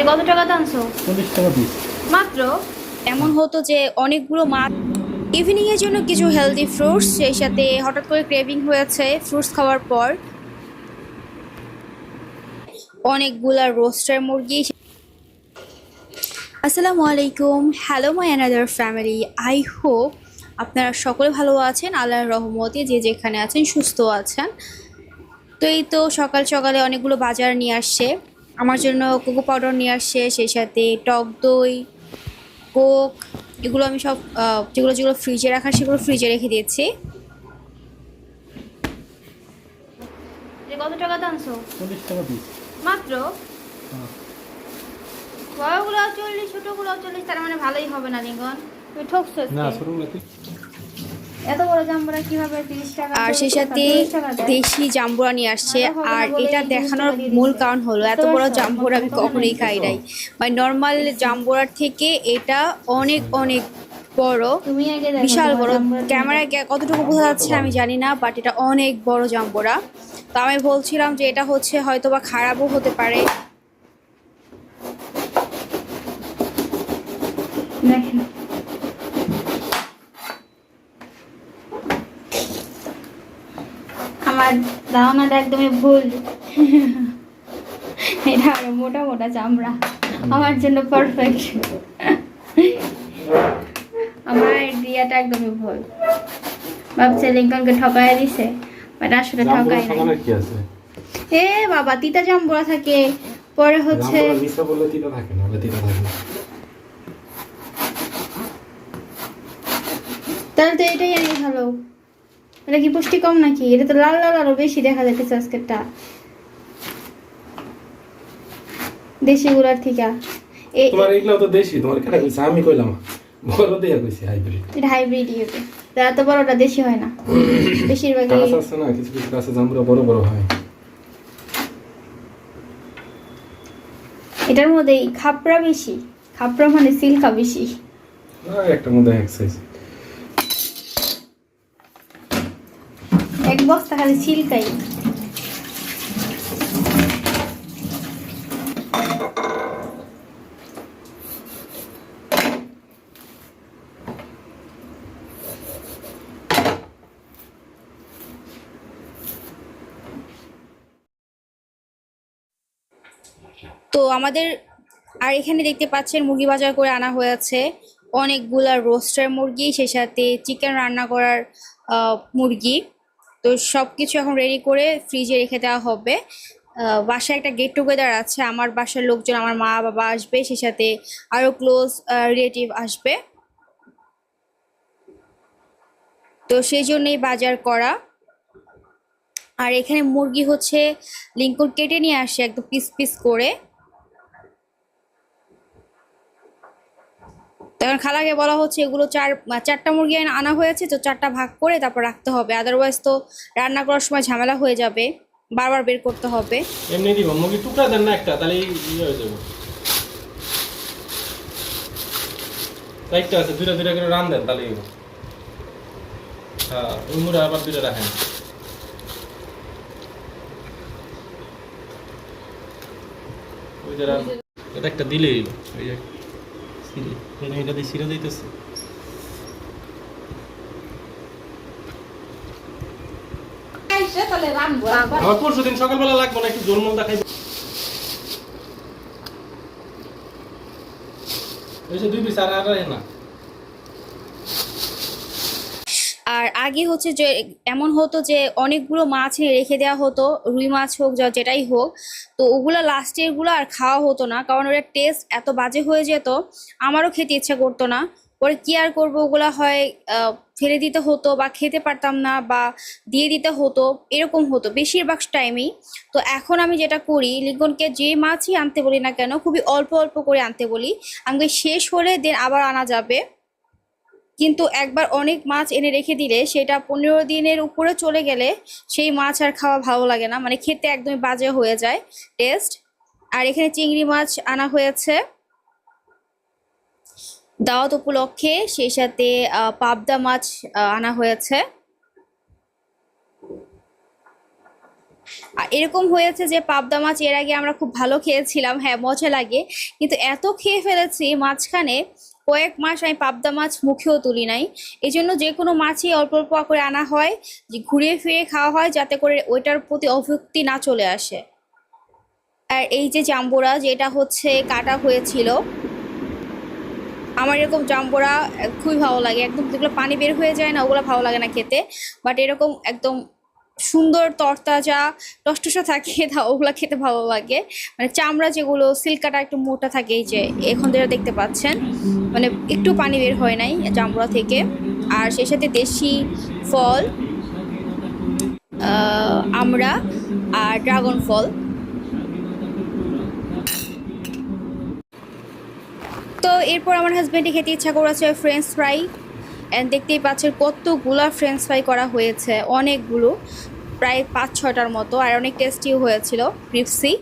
এটা কত টাকা আনছো চল্লিশ টাকা পিস মাত্র? এমন হতো যে অনেকগুলো মাছ ইভিনিংয়ের জন্য কিছু হেলদি ফ্রুটস সেই সাথে হঠাৎ করে ক্রেভিং হয়েছে ফ্রুটস খাওয়ার পর। অনেকগুলা রোস্টার মুরগি। আসসালামু আলাইকুম। Hello my another family I hope আপনারা সকলে ভালো আছেন আল্লাহর রহমতে যে যেখানে আছেন সুস্থ আছেন। তো এই তো সকাল সকালে অনেকগুলো বাজার নিয়ে আসছে। আমার জন্য কোকো পাউডার নিয়ে আসছে সেই সাথে টক দই কোক এগুলো আমি সব যেগুলো যেগুলো ফ্রিজে রাখার সেগুলো ফ্রিজে রেখে দিয়েছি। কত টাকা আনছো চল্লিশ টাকা পিস মাত্র? বড়গুলো চল্লিশ ছোটগুলো চল্লিশ তার মানে ভালোই হবে না লিঙ্গন তুমি ঠকছো না এত বড় জাম্বুরা কীভাবে তিরিশ টাকা আর সেই সাথে 40 টাকা দেয়? দেশি জাম্বুরা নিয়ে আসছে। হবে না আর এটা দেখানোর মূল কারণ হলো এত বড়? জাম্বুরা আমি কখনোই খাই নাই। মানে নর্মাল জাম্বুরার থেকে এটা অনেক অনেক বড় বিশাল বড়। ক্যামেরায় কতটুকু বোঝা যাচ্ছে আমি জানি না বাট এটা অনেক বড় জাম্বুরা। তো আমি বলছিলাম যে এটা হচ্ছে হয়তো বা খারাপও হতে পারে। দেখেন। ধারণাটা একদমই ভুল। এটা আরও মোটা মোটা চামড়া। আমার জন্য পারফেক্ট আমার আইডিয়াটা একদমই ভুল। ভাবছে লিঙ্কনকে ঠকাই দিছে বাট আসলে ঠকাই নাই। এ বাবা তিতা জাম্বুরা থাকে। পরে হচ্ছে জামবুরা মিশা বললে তিতা থাকে না তিতা থাকে না। তাহলে তো এটাই আনি ভালো। এটা কি পুষ্টি কম নাকি? এটা তো লাল লাল আরও বেশি দেখা যাচ্ছে আজকেরটা। দেশি গুলার থেকে। এ- তোমার এগুলো তো দেশি তোমার কেটে কইছে? আমি কইলাম বড় দিয়ে কইছি হাইব্রিড এটা হাইব্রিড ইউতে তা। এত বড়টা দেশি হয় না। বেশিরভাগই গাছ আছে না কিছু কিছু গাছে জামবুরা বড় বড় হয়। এটার মধ্যে এই খাপড়া বেশি। খাপড়া মানে সিল্কা বেশি। না একটা মধ্যে এক সাইজ এক বস্তা খালি সিল্কাই তো আমাদের আর এখানে দেখতে পাচ্ছেন মুরগি বাজার করে আনা হয়েছে অনেকগুলা রোস্টার মুরগি, সেই সাথে চিকেন রান্না করার মুরগি। তো সব কিছু এখন রেডি করে ফ্রিজে রেখে দেওয়া হবে। বাসায় একটা গেট টুগেদার আছে। আমার বাসার লোকজন, আমার মা বাবা আসবে, সেই সাথে আরও ক্লোজ রিলেটিভ আসবে। তো সেই জন্যই বাজার করা। আর এখানে মুরগি হচ্ছে, লিঙ্কন কেটে নিয়ে আসে একদম পিস পিস করে। তখন খালাকে বলা হচ্ছে, এগুলো চার চারটা মুরগি আনা- হয়েছে, তো চারটা ভাগ করে তারপর রাখতে হবে। আদারওয়াইজ তো রান্না করার সময় ঝামেলা হয়ে যাবে, বারবার বের করতে হবে। এমনি দিব মুরগি টুকরা দেন না একটা, তাহলে ইয়ে হয়ে যাবে। চারটা আছে, দুইটা দুইটা করে রান দেন, তাহলে হ্যাঁ ওই মুড়ে আবার দুইটা রাখেন। ওই যে এটা একটা দিলেই ওই এটা দিয়ে দিতেছে আমার পরশু দিন সকালবেলা লাগবে না একটু জোর মল দেখাই দুই পিস আর আর না। আর আগে হচ্ছে যে এমন হতো যে অনেকগুলো মাছ রেখে দেওয়া হতো রুই মাছ হোক যেটাই হোক তো ওগুলো লাস্টেরগুলো আর খাওয়া হতো না, কারণ ওটার টেস্ট এত বাজে হয়ে যেত, আমারও খেতে ইচ্ছা করতো না। পরে কি আর করব, ওগুলো হয় ফেলে দিতে হতো বা খেতে পারতাম না বা দিয়ে দিতে হতো, এরকম হতো বেশিরভাগ টাইমেই তো এখন আমি যেটা করি লিঙ্কনকে যে মাছই আনতে বলি না কেন, খুবই অল্প অল্প করে আনতে বলি। আমাকে শেষ হলে দেন আবার আনা যাবে। কিন্তু একবার অনেক মাছ এনে রেখে দিলে সেটা পনেরো দিনের উপরে চলে গেলে সেই মাছ আর খাওয়া ভালো লাগে না। মানে খেতে একদমই বাজে হয়ে যায় টেস্ট আর এখানে চিংড়ি মাছ আনা হয়েছে। দাওয়াত উপলক্ষে সেই সাথে পাবদা মাছ আনা হয়েছে। আর এরকম হয়েছে যে পাবদা মাছ এর আগে আমরা খুব ভালো খেয়েছিলাম। হ্যাঁ মজা লাগে। কিন্তু এত খেয়ে ফেলেছি মাঝখানে কয়েক মাস আমি পাবদা মাছ মুখেও তুলি নাই। এই জন্য যে কোনো মাছই অল্প অল্প করে আনা হয়, যে ঘুরিয়ে ফিরে খাওয়া হয়, যাতে করে ওইটার প্রতি অভুক্তি না চলে আসে। আর এই যে জাম্বুরা, যেটা হচ্ছে কাটা হয়েছিল, আমার এরকম জাম্বুরা খুবই ভালো লাগে। একদম যেগুলো পানি বের হয়ে যায় না, ওগুলো ভালো লাগে না খেতে। বাট এরকম একদম সুন্দর তরতাজা, টসটসা থাকে তা ওগুলো খেতে ভালো লাগে। মানে চামড়া যেগুলো সিল্কাটা একটু মোটা থাকে, এই যে, এখন যেটা দেখতে পাচ্ছেন মানে একটু পানি বের হয় নাই জাম্বুরা থেকে। আর সেই সাথে দেশি ফল আমরা আর ড্রাগন ফল। তো এরপর আমার হাজব্যান্ডে খেতে ইচ্ছা করেছে ফ্রেঞ্চ ফ্রাই দেখতেই পাচ্ছেন কতগুলা ফ্রেঞ্চ ফ্রাই করা হয়েছে, অনেকগুলো, প্রায় পাঁচ ছটার মতো, আর অনেক টেস্টিও হয়েছিল ক্রিপসি